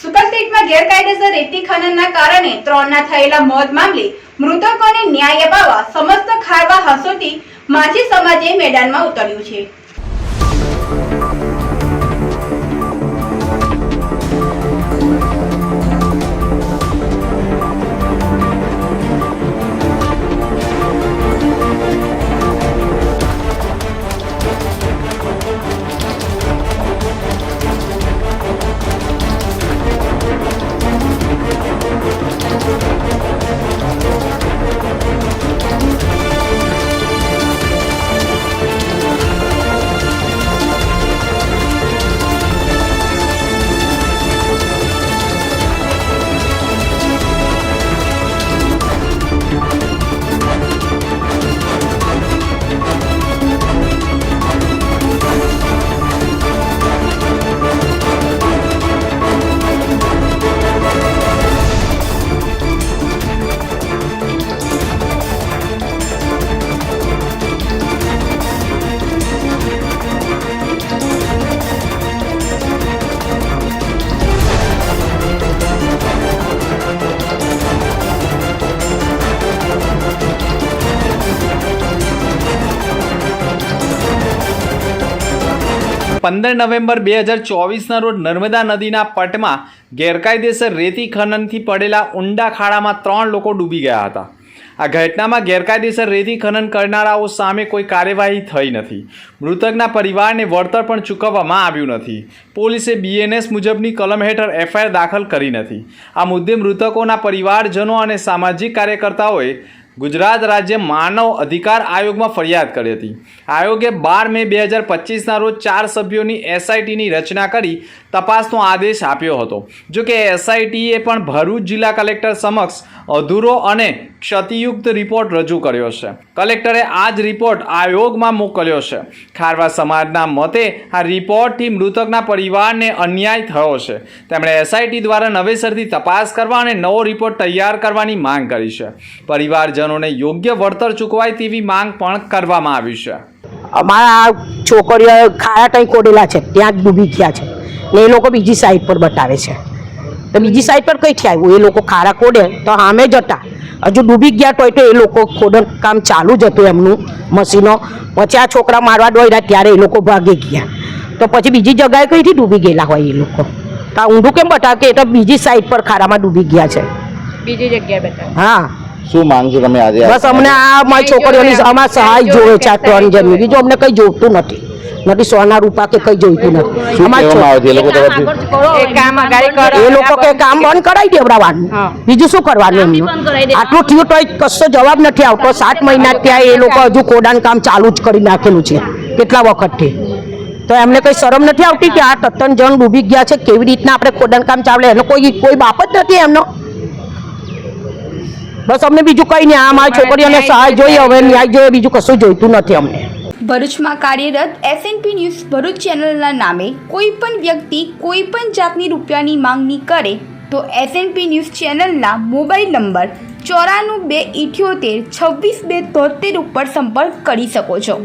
સુપરસ્ટેટમાં ગેરકાયદેસર રેતી ખનનના કારણે ત્રણના થયેલા મોત મામલે મૃતકોને ન્યાય અપાવવા સમસ્ત ખારવા હસોટી માછી સમાજે મેદાનમાં ઉતર્યું છે. પંદર નવેમ્બર બે હજાર ચોવીસના રોજ નર્મદા નદીના પટમાં ગેરકાયદેસર રેતી ખનનથી પડેલા ઊંડા ખાડામાં ત્રણ લોકો ડૂબી ગયા હતા. આ ઘટનામાં ગેરકાયદેસર રેતી ખનન કરનારાઓ સામે કોઈ કાર્યવાહી થઈ નથી. મૃતકના પરિવારને વળતર પણ ચૂકવવામાં આવ્યું નથી. પોલીસે બીએનએસ મુજબની કલમ હેઠળ એફઆઈઆર દાખલ કરી નથી. આ મુદ્દે મૃતકોના પરિવારજનો અને સામાજિક કાર્યકર્તાઓએ ગુજરાત રાજ્ય માનવ અધિકાર આયોગમાં ફરિયાદ કરી હતી. આયોગે બાર મે બે હજાર પચીસના રોજ ચાર સભ્યોની એસઆઈટીની રચના કરી તપાસનો આદેશ આપ્યો હતો. જો કે એસઆઈટીએ પણ ભરૂચ જિલ્લા કલેક્ટર સમક્ષ અધૂરો અને ક્ષતિયુક્ત રિપોર્ટ રજૂ કર્યો છે. કલેક્ટરે આ જ રિપોર્ટ આયોગમાં મોકલ્યો છે. ખારવા સમાજના મતે આ રિપોર્ટથી મૃતકના પરિવારને અન્યાય થયો છે. તેમણે એસઆઈટી દ્વારા નવેસરથી તપાસ કરવા અને નવો રિપોર્ટ તૈયાર કરવાની માંગ કરી છે. પરિવારજનોને યોગ્ય વળતર ચૂકવાય તેવી માંગ પણ કરવામાં આવી છે. અમારા છોકરીઓ ખારા કંઈ કોડેલા છે ત્યાં જ ડૂબી ગયા છે. ને એ લોકો બીજી સાઈડ પર બતાવે છે. તો બીજી સાઈડ પર કઈથી આવ્યું? એ લોકો ખારા કોડે તો સામે જ હતા. હજુ ડૂબી ગયા તોય તો એ લોકો ખોદણ કામ ચાલુ જ હતું એમનું મશીનો. પછી આ છોકરા મારવા દોડ્યા ત્યારે એ લોકો ભાગી ગયા. તો પછી બીજી જગાએ કઈથી ડૂબી ગયેલા હોય એ લોકો? તો આ ઊંધું કેમ બતાવે કે એ તો બીજી સાઈડ પર ખારામાં ડૂબી ગયા છે? બીજી જગ્યાએ બતાવે. હા. શું માંગશો તમે આજે બસ અમને આ મારી છોકરીઓની અમારે સહાય જોવે છે આ ત્રણ જણની બીજું અમને કઈ જોઈતું નથી. નથી સોના રૂપા કે કઈ જોઈતું નથી. અમારી એ લોકો કે કામ બંધ કરાવી દે હા. બીજું શું કરવાનું એમનું. આટલું થયું તો કશો જવાબ નથી આવતો. સાત મહિના ત્યાં એ લોકો હજુ કોડાન કામ ચાલુ જ કરી નાખેલું છે. કેટલા વખતથી? તો એમને કઈ શરમ નથી આવતી કે આ તત્તન જણ ડૂબી ગયા છે? કેવી રીતના આપણે ખોદાણ કામ ચાલે? એનો કોઈ કોઈ બાપ જ નથી એમનો. બસ અમને બીજું કઈ નહીં. આ મારી છોકરીઓને સહાય જોઈએ. હવે ન્યાય જોઈએ. બીજું કશું જોઈતું નથી અમને. ભરૂચમાં કાર્યરત એસએનપી ન્યૂઝ ભરૂચ ચેનલના નામે કોઈ પણ વ્યક્તિ કોઈ પણ જાતની રૂપિયાની માંગણી કરે તો એસએનપી ન્યૂઝ ચેનલના મોબાઈલ નંબર ચોરાણું બે ઇઠ્યોતેર છવ્વીસ બે તોતેર ઉપર સંપર્ક કરી શકો છો.